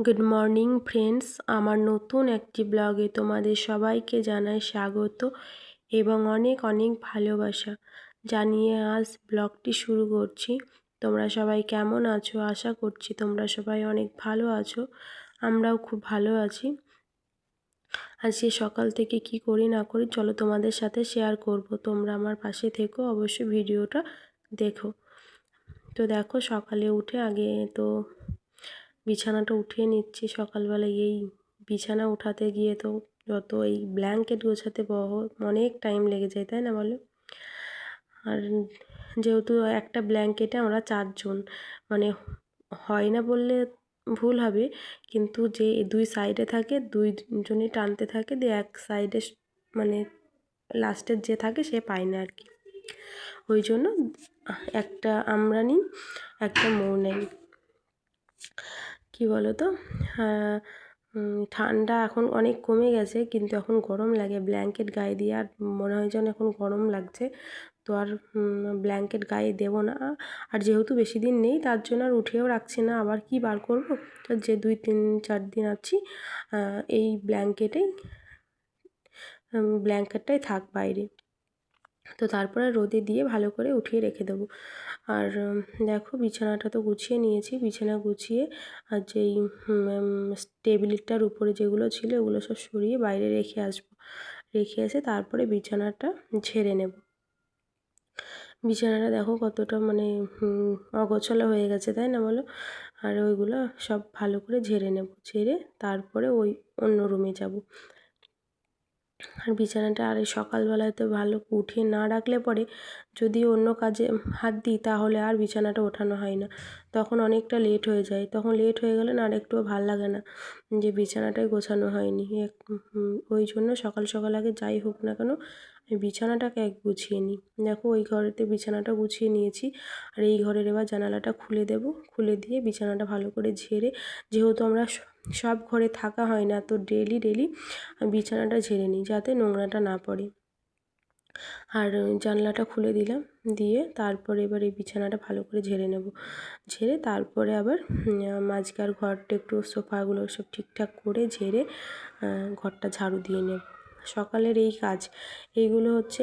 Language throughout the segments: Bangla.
গুড মর্নিং ফ্রেন্ডস আমার নতুন একটি ব্লগে তোমাদের সবাইকে জানাই স্বাগত এবং অনেক অনেক ভালোবাসা। জানিয়ে আজ ব্লগটি শুরু করছি। তোমরা সবাই কেমন আছো? আশা করছি তোমরা সবাই অনেক ভালো আছো। আমরাও খুব ভালো আছি। আজকে সকাল থেকে কি করি না করি, চলো তোমাদের সাথে শেয়ার করব। তোমরা আমার পাশে থেকো, অবশ্যই ভিডিওটা দেখো। তো দেখো, সকালে উঠে আগে তো বিছানাটা উঠিয়ে নিচ্ছি সকালবেলায় এই বিছানা উঠাতে গিয়ে তো যত এই ব্ল্যাঙ্কেট গোছাতে বহ অনেক টাইম লেগে যায়, তাই না বলো? আর যেহেতু একটা ব্ল্যাঙ্কেটে আমরা চারজন মানে হয় না বললে ভুল হবে, কিন্তু যে দুই সাইডে থাকে দুইজনই টানতে থাকে, দিয়ে এক সাইডে মানে লাস্টের যে থাকে, সে পায় না আর কি। ওই জন্য একটা আমরা নিই, একটা মৌ নেই। কী বলো তো ঠান্ডা এখন অনেক কমে গেছে, কিন্তু এখন গরম লাগে। ব্ল্যাঙ্কেট গায়ে দিয়ে আর মনে হয় যেন এখন গরম লাগছে। তো আর ব্ল্যাঙ্কেট গায়ে দেবো না। আর যেহেতু বেশি দিন নেই, তার জন্য আর উঠেও রাখছি না। আবার কি বার করব? তো যে দুই, তিন, চার দিন আছি এই ব্ল্যাঙ্কেটেই ব্ল্যাঙ্কেটটাই থাক বাইরে। তো তারপরে রোদে দিয়ে ভালো করে উঠিয়ে রেখে দেবো। আর দেখো বিছানাটা তো গুছিয়ে নিয়েছি। বিছানা গুছিয়ে আর যেই টেবিলটার উপরে যেগুলো ছিল ওগুলো সব সরিয়ে বাইরে রেখে আসব। রেখে এসে তারপরে বিছানাটা ঝেড়ে নেব। বিছানাটা দেখো কতটা মানে অগোছালো হয়ে গেছে, তাই না বলো? আর ওইগুলো সব ভালো করে ঝেড়ে নেব। ঝেড়ে তারপরে ওই অন্য রুমে যাব। আর বিছানাটা আর এই সকালবেলায় তো ভালো উঠিয়ে না রাখলে পরে যদি অন্য কাজে হাত দিই তাহলে আর বিছানাটা ওঠানো হয় না। তখন অনেকটা লেট হয়ে যায়। তখন লেট হয়ে গেলে না আর একটুও ভালো লাগে না যে বিছানাটাই গোছানো হয়নি। ওই জন্য সকাল সকাল আগে যাই হোক না কেন বিছানাটাকে এক গুছিয়ে নিই। দেখো ওই ঘরেতে বিছানাটা গুছিয়ে নিয়েছি। আর এই ঘরের এবার জানালাটা খুলে দেব। খুলে দিয়ে বিছানাটা ভালো করে ঝেড়ে, যেহেতু আমরা সব ঘরে থাকা হয় না, তো ডেলি ডেলি বিছানাটা ঝেড়ে নিই যাতে নোংরাটা না পড়ে। আর জানলাটা খুলে দিলাম, দিয়ে তারপরে এবার এই বিছানাটা ভালো করে ঝেড়ে নেব। ঝেড়ে তারপরে আবার মাঝকার ঘরটা একটু সোফাগুলো সব ঠিকঠাক করে ঝেড়ে ঘরটা ঝাড়ু দিয়ে নেব। সকালের এই কাজ। এইগুলো হচ্ছে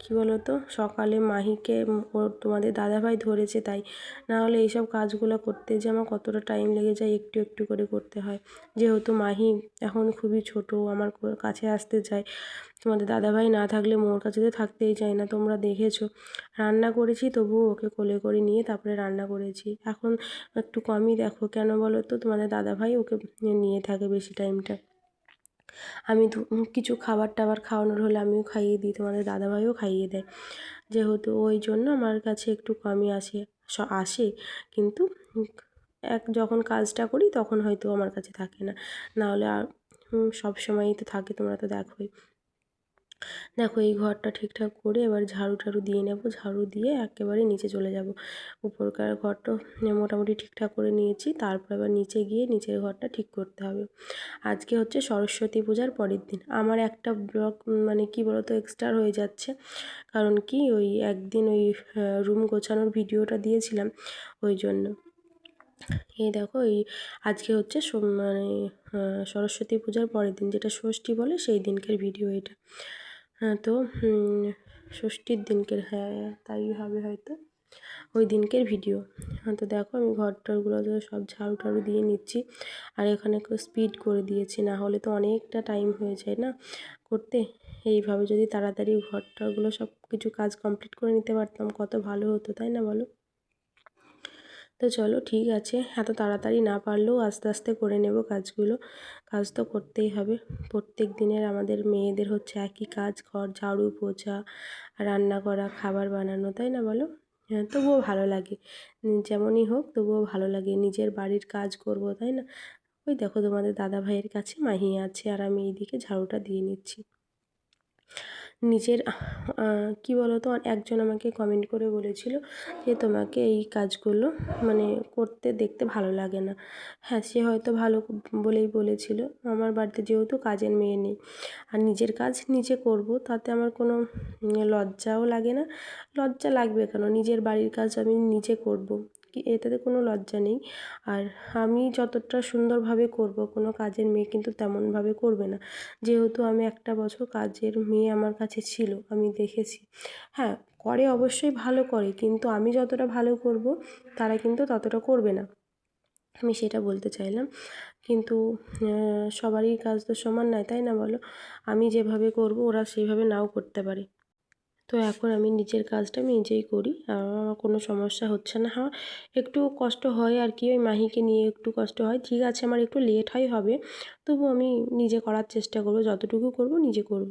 কী বলো তো সকালে মাহিকে ও তোমাদের দাদাভাই ধরেছে তাই। না হলে এইসব কাজগুলো করতে যে আমার কতটা টাইম লেগে যায় একটু একটু করে করতে হয়। যেহেতু মাহি এখন খুবই ছোট আমার কাছে আসতে চায়। তোমাদের দাদাভাই না থাকলে মোর কাছে তো থাকতেই চায় না, তোমরা দেখেছ। রান্না করেছি, তবুও ওকে কোলে করে নিয়ে তারপরে রান্না করেছি। এখন একটু কমই দেখো, কেন বলো তো তোমাদের দাদাভাই ওকে নিয়ে থাকে বেশি টাইমটা আমি কিছু খাবার টাবার খাওয়ানোর হলে আমিও খাইয়ে দিই, তোমাদের দাদাভাইও খাইয়ে দেয়। যেহেতু ওই জন্য আমার কাছে একটু কমই আসে আসে। কিন্তু এক, যখন কাজটা করি তখন হয়তো আমার কাছে থাকে না। নাহলে আর সব সময়ই তো থাকে, তোমরা তো দেখোই। দেখো এই ঘরটা ঠিকঠাক করে এবার ঝাড়ু টাড়ু দিয়ে নেব, ঝাড়ু দিয়ে একেবারে নিচে চলে যাব। উপরকার ঘরটা মোটামুটি ঠিকঠাক করে নিয়েছি, তারপর আবার নিচে গিয়ে নিচের ঘরটা ঠিক করতে হবে। আজকে হচ্ছে সরস্বতী পূজার পরের দিন। আমার একটা ব্লগ মানে কি বলতো এক্সট্রা হয়ে যাচ্ছে। কারণ কি ওই একদিন ওই রুম গোছানোর ভিডিওটা দিয়েছিলাম ওই জন্য। এই দেখো এই আজকে হচ্ছে মানে সরস্বতী পূজার পরের দিন যেটা ষষ্ঠী বলে সেই দিনকের ভিডিও এটা। তো ষষ্ঠীর দিনকের হ্যাঁ তাই হবে হয়তো ওই দিনকের ভিডিও হ্যাঁ তো দেখো আমি ঘর টরগুলো তো সব ঝাড়ু টাড়ু দিয়ে নিচ্ছি। আর এখানে একটু স্পিড করে দিয়েছি, না হলে তো অনেকটা টাইম হয়ে যায় না করতে? এইভাবে যদি তাড়াতাড়ি ঘর টরগুলো সব কিছু কাজ কমপ্লিট করে নিতে পারতাম, কত ভালো হতো, তাই না বলো? তো চলো ঠিক আছে, এত তাড়াতাড়ি না পারলেও আস্তে আস্তে করে নেব কাজগুলো। কাজ তো করতেই হবে। প্রত্যেক দিনের আমাদের মেয়েদের হচ্ছে একই কাজ, ঘর, ঝাড়ু, পোছা, রান্না করা, খাবার বানানো, তাই না বলো? হ্যাঁ তবুও ভালো লাগে। যেমনই হোক, তবুও ভালো লাগে। নিজের বাড়ির কাজ করব, তাই না? ওই দেখো তোমাদের দাদা ভাইয়ের কাছে মাহি আছে আর আমি এইদিকে ঝাড়ুটা দিয়ে নিচ্ছি। নিজের কী বলো তো একজন আমাকে কমেন্ট করে বলেছিল যে তোমাকে এই কাজগুলো মানে করতে দেখতে ভালো লাগে না। হ্যাঁ সে হয়তো ভালো বলেই বলেছিল। আমার বাড়িতে যেহেতু কাজের মেয়ে নেই, আর নিজের কাজ নিজে করব, তাতে আমার কোনো লজ্জাও লাগে না। লজ্জা লাগবে কেন? নিজের বাড়ির কাজ আমি নিজে করব। এটাতে কোনো লজ্জা নেই। আর আমি যতটা সুন্দরভাবে করব, কোনো কাজের মেয়ে কিন্তু তেমনভাবে করবে না। যেহেতু আমি একটা বছর কাজের মেয়ে আমার কাছে ছিল, আমি দেখেছি। হ্যাঁ করে অবশ্যই ভালো করে, কিন্তু আমি যতটা ভালো করব, তারা কিন্তু ততটা করবে না। আমি সেটা বলতে চাইলাম। কিন্তু সবারই কাজ তো সমান নয়, তাই না বলো? আমি যেভাবে করব, ওরা সেইভাবে নাও করতে পারে। তো এখন আমি নিজের কাজটা আমি নিজেই করি। আমার কোনো সমস্যা হচ্ছে না। হ্যাঁ একটু কষ্ট হয় আর কি, ওই মাহিকে নিয়ে একটু কষ্ট হয়। ঠিক আছে, আমার একটু লেট হয় হবে তবু আমি নিজে করার চেষ্টা করব। যতটুকু করব, নিজে করব।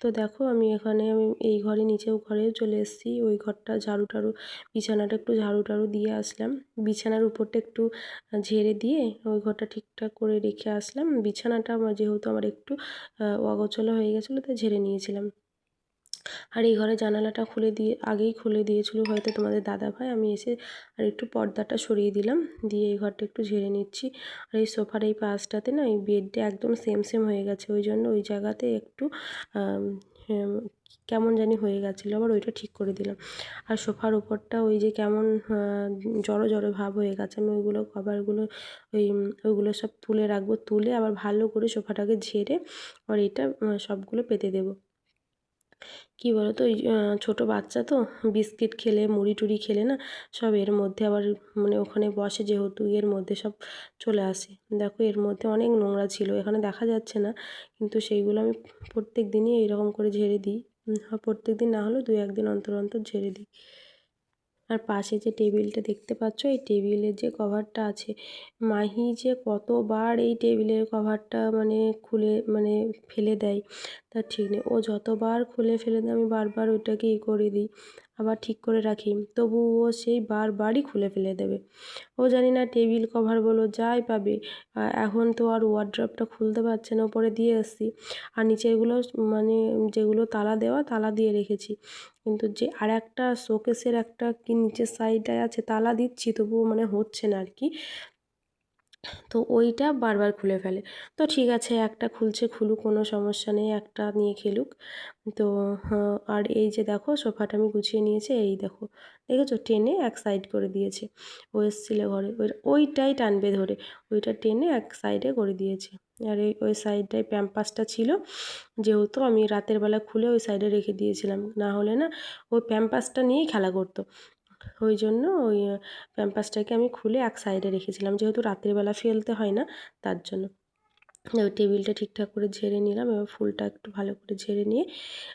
তো দেখো, আমি এখানে আমি এই ঘরে, নিচেও ঘরেও চলে এসেছি। ওই ঘরটা ঝাড়ু টাড়ু, বিছানাটা একটু ঝাড়ু টাড়ু দিয়ে আসলাম। বিছানার উপরটা একটু ঝেড়ে দিয়ে ওই ঘরটা ঠিকঠাক করে রেখে আসলাম। বিছানাটা যেহেতু আমার একটু অগোছলো হয়ে গেছিল তো ঝেড়ে নিয়েছিলাম। আর এই ঘরের জানালাটা খুলে দিয়ে, আগেই খুলে দিয়েছিলো হয়তো তোমাদের দাদাভাই। আমি এসে আর একটু পর্দাটা সরিয়ে দিলাম, দিয়ে এই ঘরটা একটু ঝেড়ে নিচ্ছি। আর এই সোফার এই পাশটাতে না, এই বেডটা একদম সেম সেম হয়ে গেছে। ওই জন্য ওই জায়গাতে একটু কেমন জানি হয়ে গেছিল, আবার ওইটা ঠিক করে দিলাম। আর সোফার উপরটা ওই যে কেমন জড়ো জড়ো ভাব হয়ে গেছে। আমি ওইগুলো, কভারগুলো, ওই, ওইগুলো সব তুলে রাখব। তুলে আবার ভালো করে সোফাটাকে ঝেড়ে আর এটা সবগুলো পেতে দেবো। কী বলো তো ওই ছোটো বাচ্চা তো, বিস্কিট খেলে, মুড়ি টুড়ি খেলে না, সব এর মধ্যে আবার মানে ওখানে বসে যেহেতু এর মধ্যে সব চলে আসে। দেখো এর মধ্যে অনেক নোংরা ছিল, এখানে দেখা যাচ্ছে না, কিন্তু সেইগুলো আমি প্রত্যেক দিনই এইরকম করে ঝেড়ে দিই। প্রত্যেক দিন না হলেও দু একদিন অন্তর অন্তর ঝেড়ে দিই। আর পাশে যে টেবিলটা দেখতে পাচ্ছ, এই টেবিলের যে কভারটা আছে, মাহি যে কতবার এই টেবিলের কভারটা মানে খুলে মানে ফেলে দেয় তার ঠিক নেই। ও যতবার খুলে ফেলে দেয়, আমি বারবার ওইটাকে ই করে দিই। আবার ঠিক করে রাখি। তবু ও সেই বারবারই খুলে ফেলে দেবে। ও জানি না, টেবিল কভার বলো, যাই পাবে। এখন তো আর ওয়ার্ড্রপটা খুলতে পারছে না, ওপরে দিয়ে এসছি। আর নিচেরগুলো মানে যেগুলো তালা দেওয়া, তালা দিয়ে রেখেছি। কিন্তু যে আর একটা শোকেসের একটা কি নিচের সাইডটায় আছে, তালা দিচ্ছি, তবুও মানে হচ্ছে না আর কি। তো ওইটা বারবার খুলে ফেলে। তো ঠিক আছে, একটা খুলছে খুলুক, কোনো সমস্যা নেই, একটা নিয়ে খেলুক। তো আর এই যে দেখো, সোফাটা আমি গুছিয়ে নিয়েছি, এই দেখো, দেখেছ? টেনে এক সাইড করে দিয়েছে, ও এসেছিল ঘরে। ওই, ওইটাই টানবে ধরে, ওইটা টেনে এক সাইডে করে দিয়েছে। আর এই, ওই সাইডটায় প্যাম্পাসটা ছিল, যেহেতু আমি রাতের বেলা খুলে ওই সাইডে রেখে দিয়েছিলাম। না হলে না ওই প্যাম্পাসটা নিয়েই খেলা করতো। ওই জন্য ওই প্যাম্পাসটাকে আমি খুলে এক সাইডে রেখেছিলাম। যেহেতু রাত্রিবেলা ফেলতে হয় না, তার জন্য। ওই টেবিলটা ঠিকঠাক করে ঝেড়ে নিলাম, এবার ফুলটা একটু ভালো করে ঝেড়ে নিয়ে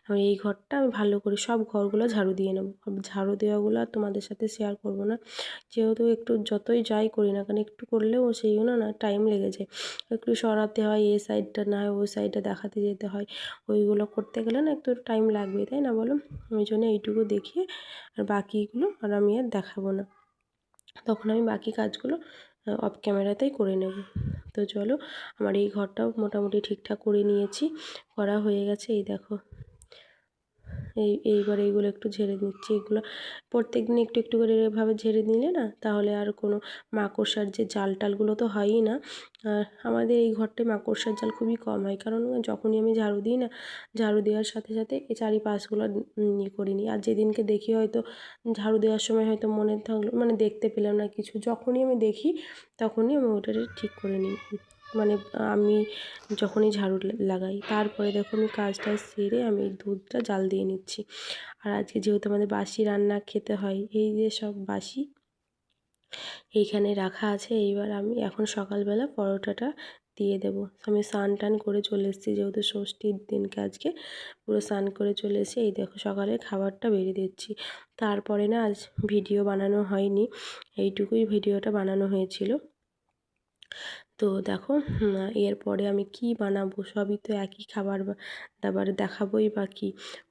আমি এই ঘরটা আমি ভালো করে সব ঘরগুলো ঝাড়ু দিয়ে নেব। ঝাড়ু দেওয়াগুলো আর তোমাদের সাথে শেয়ার করব না। যেহেতু একটু যতই যাই করি না কারণ একটু করলেও সেইগুলো না টাইম লেগে যায়। একটু সরাতে হয়, এ সাইডটা না হয় ওই সাইডটা দেখাতে যেতে হয়। ওইগুলো করতে গেলে না একটু টাইম লাগবে, তাই না বলো? ওই জন্য এইটুকু দেখিয়ে আর বাকিগুলো আর আমি আর দেখাবো না। তখন আমি বাকি কাজগুলো অফ ক্যামেরাতেই করে নেব। তো চলো আমার এই ঘরটাও মোটামুটি ঠিকঠাক করে নিয়েছি করা হয়ে গেছে এই দেখো। এই, এইবার এইগুলো একটু ঝেড়ে নিচ্ছি। এগুলো প্রত্যেক দিন একটু একটু করে এভাবে ঝেড়ে নিলে না তাহলে আর কোনো মাকড়সার যে জাল টালগুলো তো হয়ই না। আর আমাদের এই ঘরটায় মাকড়সার জাল খুবই কম হয়। কারণ যখনই আমি ঝাড়ু দিই না, ঝাড়ু দেওয়ার সাথে সাথে এই চারিপাশগুলো ইয়ে করে নিই। আর যেদিনকে দেখি হয়তো ঝাড়ু দেওয়ার সময় হয়তো মনে থাকল মানে দেখতে পেলাম না কিছু, যখনই আমি দেখি তখনই আমি ওটা ঠিক করে নিই। মানে আমি যখনই ঝাড়ু লাগাই, তারপরে দেখো আমি কাজটা সেরে আমি দুধটা জাল দিয়ে নিচ্ছি। আর আজকে যেহেতু আমাদের বাসি রান্না খেতে হয়, এই যে সব বাসি এইখানে রাখা আছে, এইবার আমি এখন সকালবেলা পরোটাটা দিয়ে দেবো। আমি স্নান টান করে চলে এসেছি, যেহেতু ষষ্ঠীর দিনকে আজকে পুরো স্নান করে চলে এসে এই দেখো সকালে খাবারটা বেরিয়ে দিচ্ছি। তারপরে না আজ ভিডিও বানানো হয়নি, এইটুকুই ভিডিওটা বানানো হয়েছিল। তো দেখো এরপরে আমি কি বানাবো? সবই তো একই খাবার দাবার দেখাবোই বা কী?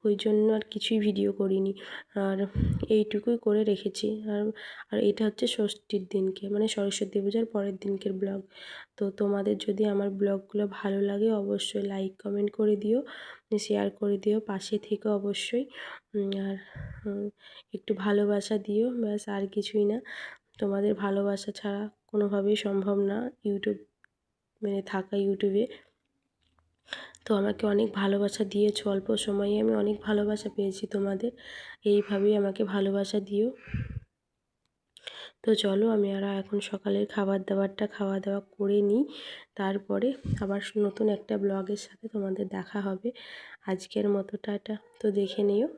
ওই জন্য আর কিছুই ভিডিও করিনি। আর এইটুকুই করে রেখেছি। আর আর এটা হচ্ছে ষষ্ঠীর দিনকে মানে সরস্বতী পূজার পরের দিনকের ব্লগ তো তোমাদের যদি আমার ব্লগগুলো ভালো লাগে, অবশ্যই লাইক কমেন্ট করে দিও শেয়ার করে দিও, পাশে থেকে অবশ্যই। আর একটু ভালোবাসা দিও, ব্যাস আর কিছুই না। তোমাদের ভালোবাসা ছাড়া কোনোভাবেই সম্ভব না ইউটিউব মানে থাকা ইউটিউবে। তো আমাকে অনেক ভালোবাসা দিয়েছ, অল্প সময়ে আমি অনেক ভালোবাসা পেয়েছি তোমাদের। এইভাবেই আমাকে ভালোবাসা দিও। তো চলো আমি আর এখন সকালের খাবার দাবারটা খাওয়া দাওয়া করে নিই। তারপরে আবার নতুন একটা ব্লগের সাথে তোমাদের দেখা হবে। আজকের মতো টাটা। তো দেখে নিও।